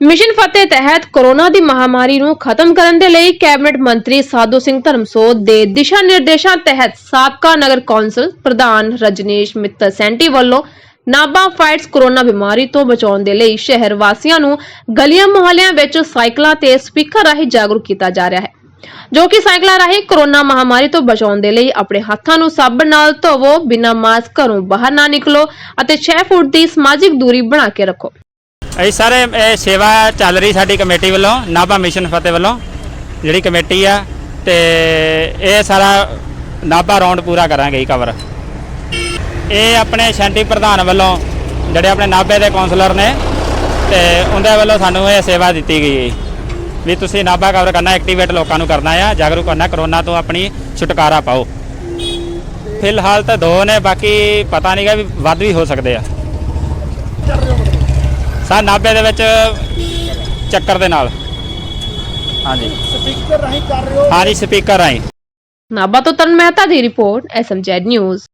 Mission ਫਤਿਹ ਤਹਿਤ corona ਦੀ ਮਹਾਮਾਰੀ ਨੂੰ ਖਤਮ ਕਰਨ ਦੇ ਲਈ ਕੈਬਨਿਟ ਮੰਤਰੀ ਸਾਧੂ ਸਿੰਘ ਧਰਮਸੋਤ ਦੇ ਦਿਸ਼ਾ ਨਿਰਦੇਸ਼ਾਂ ਤਹਿਤ ਸਾਬਕਾ ਨਗਰ ਕੌਂਸਲ ਪ੍ਰਧਾਨ ਰਜਨੀਸ਼ ਮਿੱਤਲ ਸੈਂਟੀ ਵੱਲੋਂ ਨਾਭਾ ਫਾਈਟਸ ਕੋਰੋਨਾ ਬਿਮਾਰੀ ਤੋਂ ਬਚਾਉਣ ਦੇ ਲਈ ਸ਼ਹਿਰ ਵਾਸੀਆਂ ਨੂੰ ਗਲੀਆਂ ਮੁਹੱਲਿਆਂ ਵਿੱਚ ਸਾਈਕਲਾਂ ਤੇ ਸਪੀਕਰ ਰਾਹੀਂ ਜਾਗਰੂਕ ਕੀਤਾ ਜਾ ਰਿਹਾ ਹੈ, ਜੋ ਕਿ ਸਾਈਕਲਾਂ ਰਾਹੀਂ ਕੋਰੋਨਾ ਮਹਾਮਾਰੀ ਤੋਂ ਬਚਾਉਣ ਦੇ ਲਈ ਆਪਣੇ ਹੱਥਾਂ ਨੂੰ ਸਾਬਣ ਨਾਲ ਧੋਵੋ, ਬਿਨਾਂ ਮਾਸਕ ਘਰੋਂ ਬਾਹਰ ਨਾ ਨਿਕਲੋ ਅਤੇ 6 ਫੁੱਟ ਦੀ ਸਮਾਜਿਕ ਦੂਰੀ ਬਣਾ ਕੇ ਰੱਖੋ। ਅਸੀਂ ਸਾਰੇ, ਇਹ ਸੇਵਾ ਚੱਲ ਰਹੀ ਸਾਡੀ ਕਮੇਟੀ ਵੱਲੋਂ, ਨਾਭਾ ਮਿਸ਼ਨ ਫਤਿਹ ਵੱਲੋਂ। ਜਿਹੜੀ ਕਮੇਟੀ ਆ ਤੇ ਇਹ ਸਾਰਾ ਨਾਭਾ ਰੌਂਡ ਪੂਰਾ ਕਰਾਂਗੇ ਜੀ ਕਵਰ ਇਹ ਆਪਣੇ ਸ਼ੈਂਟੀ ਪ੍ਰਧਾਨ ਵੱਲੋਂ, ਜਿਹੜੇ ਆਪਣੇ ਨਾਭੇ ਦੇ ਕਾਉਂਸਲਰ ਨੇ, ਤੇ ਉਹਦੇ ਵੱਲੋਂ ਸਾਨੂੰ ਇਹ ਸੇਵਾ ਦਿੱਤੀ ਗਈ ਹੈ। ਵੀ ਤੁਸੀਂ ਨਾਭਾ ਕਵਰ ਕਰਨਾ ਐਕਟੀਵੇਟ ਲੋਕਾਂ ਨੂੰ ਕਰਨਾ ਆ, ਜਾਗਰੂਕ ਕਰਨਾ ਕਰੋਨਾ ਤੋਂ ਆਪਣੀ ਛੁਟਕਾਰਾ ਪਾਓ। ਫਿਲਹਾਲ ਤਾਂ ਦੋ ਨੇ, ਬਾਕੀ ਪਤਾ ਨਹੀਂਗਾ ਵੀ ਵੱਧ ਵੀ ਹੋ ਸਕਦੇ ਆ। ਸਾ ਨਾਭੇ ਦੇ ਵਿੱਚ ਚੱਕਰ ਦੇ ਨਾਲ। ਹਾਂਜੀ। ਸਪੀਕਰ ਰਾਹੀਂ ਕਰ ਰਹੇ ਹੋ? ਹਾਂਜੀ ਸਪੀਕਰ ਰਾਹੀਂ। ਨਾਭਾ ਤੋਂ ਤਰਨ ਮਹਿਤਾ ਦੀ ਰਿਪੋਰਟ ਐਸਐਮਜੈਡ ਨਿਊਜ਼।